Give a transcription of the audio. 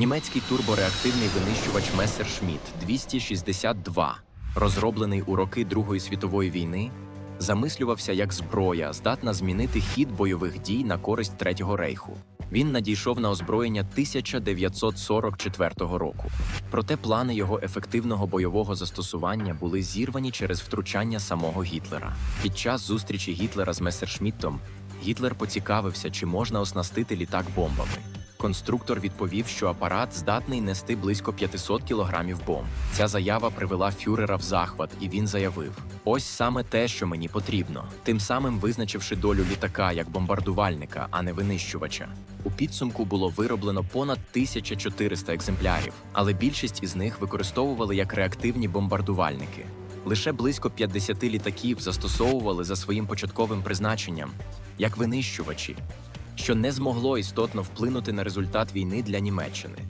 Німецький турбореактивний винищувач Мессершмітт 262, розроблений у роки Другої світової війни, замислювався як зброя, здатна змінити хід бойових дій на користь Третього рейху. Він надійшов на озброєння 1944 року. Проте плани його ефективного бойового застосування були зірвані через втручання самого Гітлера. Під час зустрічі Гітлера з Месершміттом Гітлер поцікавився, чи можна оснастити літак бомбами. Конструктор відповів, що апарат здатний нести близько 500 кілограмів бомб. Ця заява привела фюрера в захват, і він заявив: ось саме те, що мені потрібно, тим самим визначивши долю літака як бомбардувальника, а не винищувача. У підсумку було вироблено понад 1400 екземплярів, але більшість із них використовували як реактивні бомбардувальники. Лише близько 50 літаків застосовували за своїм початковим призначенням як винищувачі, що не змогло істотно вплинути на результат війни для Німеччини.